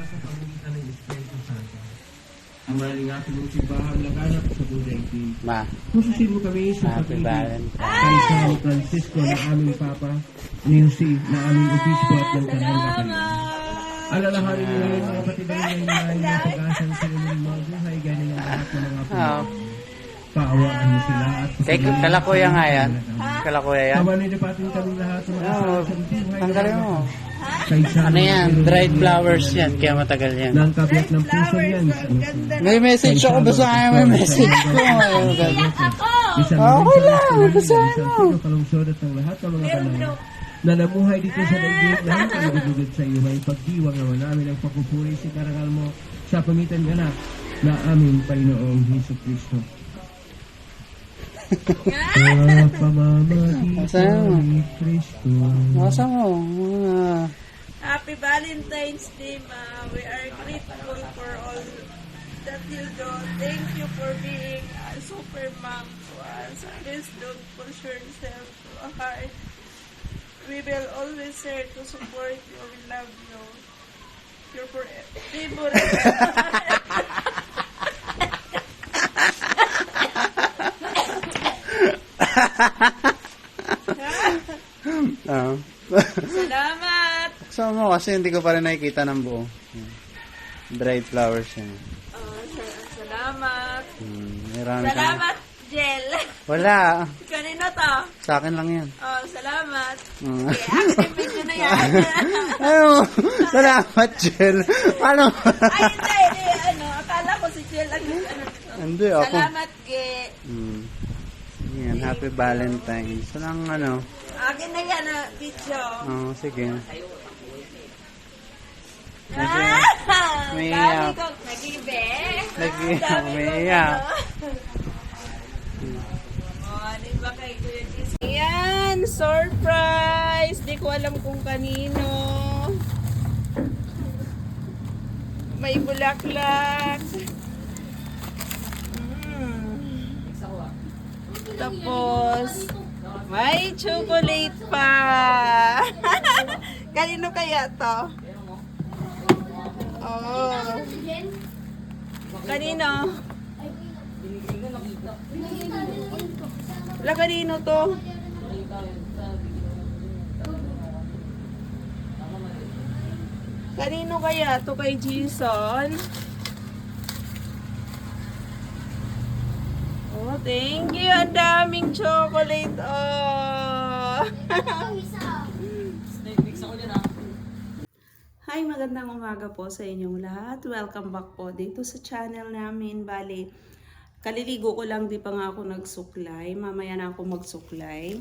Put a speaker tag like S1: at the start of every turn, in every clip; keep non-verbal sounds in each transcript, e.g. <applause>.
S1: sa pamamagitan ng Espiritu Santo. Ang maling ating mga simbahan laganap sa budayti.
S2: Ma,
S1: Pususin mo kami sa
S2: Valentine's.
S1: kay San Francisco na aming Papa, ni Jose na aming Obispo at ng Kanang Kapalin. Alalahanin mo ngayon mga patibayan ng mga na sa inyong mga buhay galing ang lahat ng mga
S2: Oo.
S1: puno. Paawaan mo sila at
S2: Kay kalakuya nga yan. Kalakuya yan.
S1: Tawanin na patin kami lahat sa mga
S2: Oo,
S1: sa buhay.
S2: tanggalin mo. Ano yan? Dried flowers yan, kaya matagal yan.
S1: Ng kabiyak ng puso yan.
S2: May message ako, basahin mo yung message ko. Okay lang, basahin mo.
S1: Kalungsod at ng lahat ng mga panahon na namuhay dito sa daigdig na ang pagdudugod sa iyo may pagdiwang naman namin ang pagpupuri sa karangal mo sa pamitan ka na aming Panginoong Hesus Kristo. <laughs> Sa pamamagitan
S2: Basahin mo.
S1: ni Kristo.
S2: Nasa mo.
S3: Happy Valentine's Day, Ma. We are grateful for all that you do. Thank you for being a super mom to us. Please don't push yourself too hard. We will always here to support you. We love you. Your forever. favorite.
S2: Ah. <laughs> Buksan mo kasi hindi ko pa rin nakikita ng buo. Dried flowers yan.
S3: Oh, sa- salamat.
S2: Hmm, marami.
S3: Salamat, Jel.
S2: Wala. <laughs>
S3: Kanino to?
S2: Sa akin lang yan.
S3: Oh, salamat.
S2: Hmm.
S3: Okay, activate nyo na yan. <laughs>
S2: Ayun. Salamat, Jen. Paano?
S3: Ay, hindi, hindi. Ano, akala ko si Jill ang ano.
S2: Hindi, ako.
S3: Salamat, Ge.
S2: Hmm. Yan, happy Valentine's. Walang ano.
S3: Akin na yan, ah, video.
S2: Oh, sige.
S3: Kay Kuya Jis? Yan, surprise! Di ko alam kung kanino. May bulaklak. Mm. Tapos, may chocolate pa. <laughs> Kanino kaya to? Oh. Kanino? Wala kanino to? Kanino kaya to kay Jason? Oh, thank you. Ang daming chocolate. Oh. <laughs> Hi, magandang umaga po sa inyong lahat. Welcome back po dito sa channel namin. Bali, kaliligo ko lang, di pa nga ako nagsuklay. Mamaya na ako magsuklay.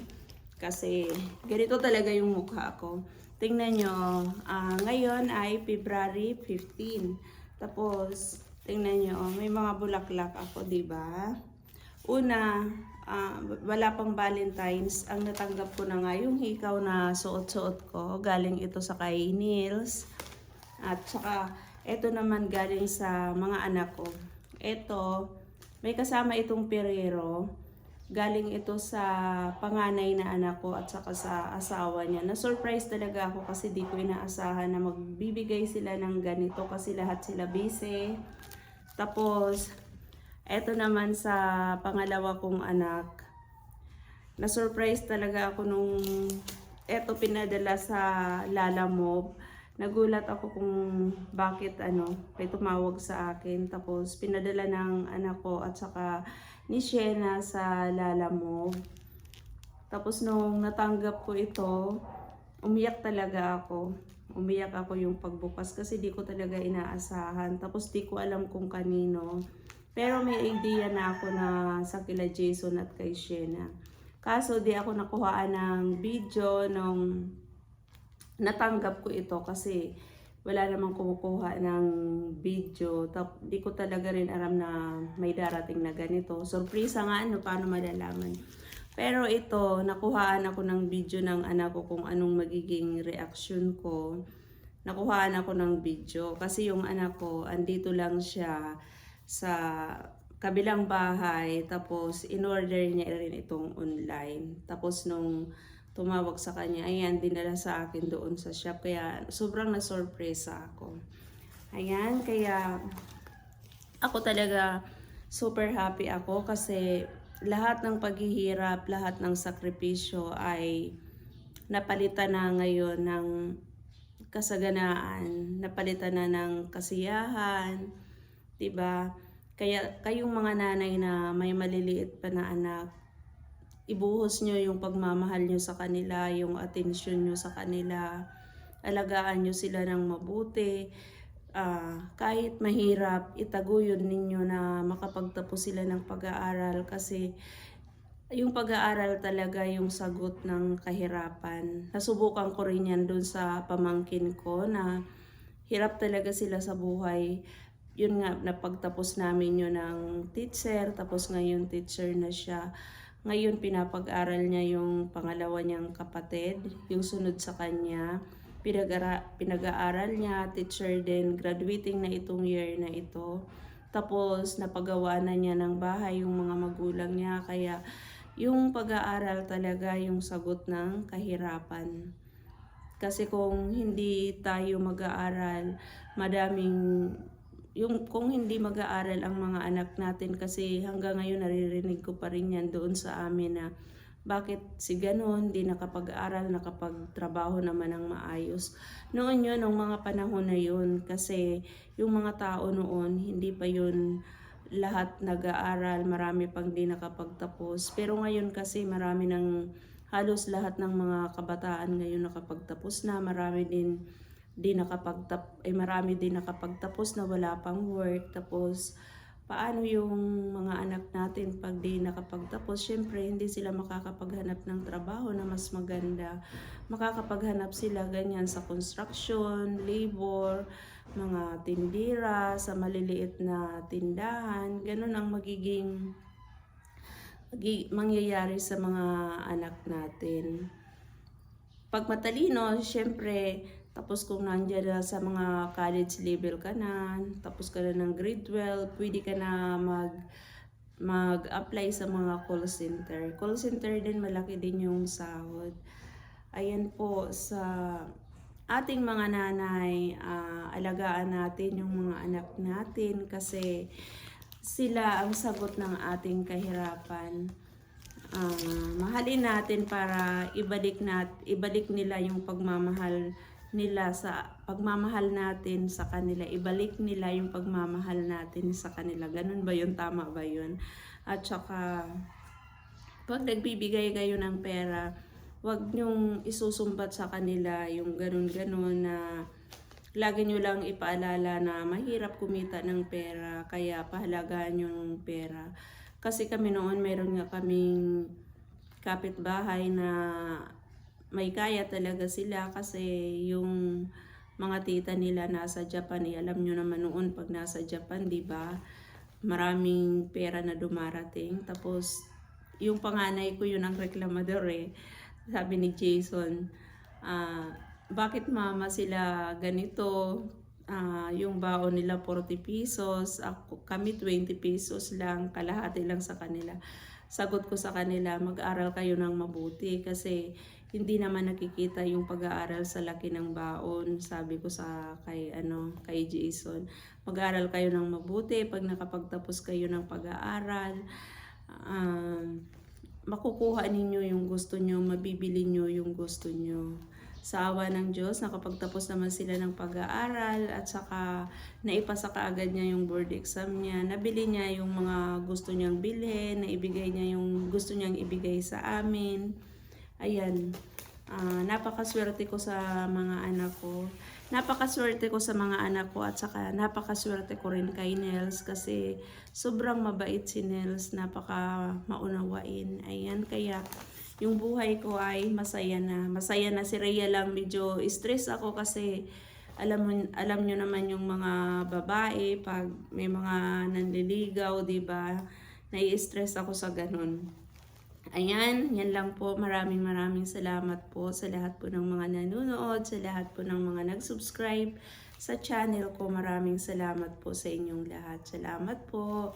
S3: Kasi ganito talaga yung mukha ko. Tingnan nyo, ah, ngayon ay February 15. Tapos, tingnan nyo, may mga bulaklak ako, di ba? Una, ah, wala pang Valentine's. Ang natanggap ko na nga yung hikaw na suot-suot ko. Galing ito sa kay Nils. At saka, ito naman galing sa mga anak ko. Ito, may kasama itong perero. Galing ito sa panganay na anak ko at saka sa asawa niya. Na-surprise talaga ako kasi di ko inaasahan na magbibigay sila ng ganito kasi lahat sila busy. Tapos, eto naman sa pangalawa kong anak. Na-surprise talaga ako nung eto pinadala sa Lala Mob. Nagulat ako kung bakit ano, may tumawag sa akin. Tapos pinadala ng anak ko at saka ni Shena sa Lala Mob. Tapos nung natanggap ko ito, umiyak talaga ako. Umiyak ako yung pagbukas kasi di ko talaga inaasahan. Tapos di ko alam kung kanino. Pero may idea na ako na sa kila Jason at kay Shena. Kaso di ako nakuhaan ng video nung natanggap ko ito kasi wala namang kumukuha ng video. Tap, di ko talaga rin alam na may darating na ganito. Surpresa nga ano, paano malalaman. Pero ito, nakuhaan ako ng video ng anak ko kung anong magiging reaction ko. Nakuhaan ako ng video kasi yung anak ko, andito lang siya sa kabilang bahay. Tapos, in-order niya rin itong online. Tapos, nung tumawag sa kanya, ayan, dinala sa akin doon sa shop. Kaya, sobrang na-surpresa ako. Ayan, kaya ako talaga super happy ako kasi lahat ng paghihirap, lahat ng sakripisyo ay napalitan na ngayon ng kasaganaan, napalitan na ng kasiyahan, 'di ba? Kaya kayong mga nanay na may maliliit pa na anak, ibuhos nyo yung pagmamahal nyo sa kanila, yung atensyon nyo sa kanila, alagaan nyo sila ng mabuti, Ah, kahit mahirap, itaguyod ninyo na makapagtapos sila ng pag-aaral kasi yung pag-aaral talaga yung sagot ng kahirapan. Nasubukan ko rin yan doon sa pamangkin ko na hirap talaga sila sa buhay. Yun nga, napagtapos namin yun ng teacher, tapos ngayon teacher na siya. Ngayon pinapag-aral niya yung pangalawa niyang kapatid, yung sunod sa kanya. Pinag-aaral niya, teacher din, graduating na itong year na ito. Tapos napagawa na niya ng bahay yung mga magulang niya, kaya yung pag-aaral talaga yung sagot ng kahirapan. Kasi kung hindi tayo mag-aaral, madaming yung kung hindi mag-aaral ang mga anak natin kasi hanggang ngayon naririnig ko pa rin yan doon sa amin na bakit si ganon di nakapag-aral, nakapagtrabaho naman ng maayos. Noon yun, nung mga panahon na yun, kasi yung mga tao noon, hindi pa yun lahat nag-aaral, marami pang di nakapagtapos. Pero ngayon kasi marami ng, halos lahat ng mga kabataan ngayon nakapagtapos na, marami din di nakapagtap eh marami din nakapagtapos na wala pang work. Tapos paano yung mga anak natin pag di nakapagtapos? Syempre hindi sila makakapaghanap ng trabaho na mas maganda. Makakapaghanap sila ganyan sa construction labor mga tindira sa maliliit na tindahan. Ganun ang magiging magi- mangyayari sa mga anak natin. Pag matalino, syempre, tapos kung nandiyan na sa mga college level ka na, tapos ka na ng grade 12, pwede ka na mag mag-apply sa mga call center. Call center din, malaki din yung sahod. Ayan po, sa ating mga nanay, ah, alagaan natin yung mga anak natin kasi sila ang sagot ng ating kahirapan ah, mahalin natin para ibalik nat ibalik nila yung pagmamahal nila sa pagmamahal natin sa kanila ibalik nila yung pagmamahal natin sa kanila. Ganun ba yun? Tama ba yun? At saka pag nagbibigay kayo ng pera wag niyong isusumbat sa kanila yung ganun-ganun na lagi nyo lang ipaalala na mahirap kumita ng pera kaya pahalagaan nyo ng pera. Kasi kami noon meron nga kaming kapitbahay na may kaya talaga sila kasi yung mga tita nila nasa Japan, eh, alam nyo naman noon pag nasa Japan, di ba? Maraming pera na dumarating. Tapos, yung panganay ko yun ang reklamador eh. Sabi ni Jason, ah, bakit mama sila ganito? Ah, yung baon nila 40 pesos, ako, kami 20 pesos lang, kalahati lang sa kanila. Sagot ko sa kanila, mag-aral kayo ng mabuti kasi hindi naman nakikita yung pag-aaral sa laki ng baon. Sabi ko sa kay ano, kay Jason, mag-aral kayo ng mabuti pag nakapagtapos kayo ng pag-aaral. Um, makukuha ninyo yung gusto nyo, mabibili nyo yung gusto nyo sa awa ng Diyos, nakapagtapos naman sila ng pag-aaral at saka naipasa kaagad niya yung board exam niya. Nabili niya yung mga gusto niyang bilhin, naibigay niya yung gusto niyang ibigay sa amin. Ayan, Ah, napakaswerte ko sa mga anak ko. Napakaswerte ko sa mga anak ko at saka napakaswerte ko rin kay Nels kasi sobrang mabait si Nels, napaka maunawain. Ayan, kaya yung buhay ko ay masaya na. Masaya na si Rhea lang medyo stress ako kasi alam alam niyo naman yung mga babae pag may mga nanliligaw, 'di ba? Nai-stress ako sa ganun. Ayan, yan lang po. Maraming maraming salamat po sa lahat po ng mga nanonood, sa lahat po ng mga nag-subscribe sa channel ko. Maraming salamat po sa inyong lahat. Salamat po.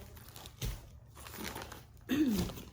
S3: <clears throat>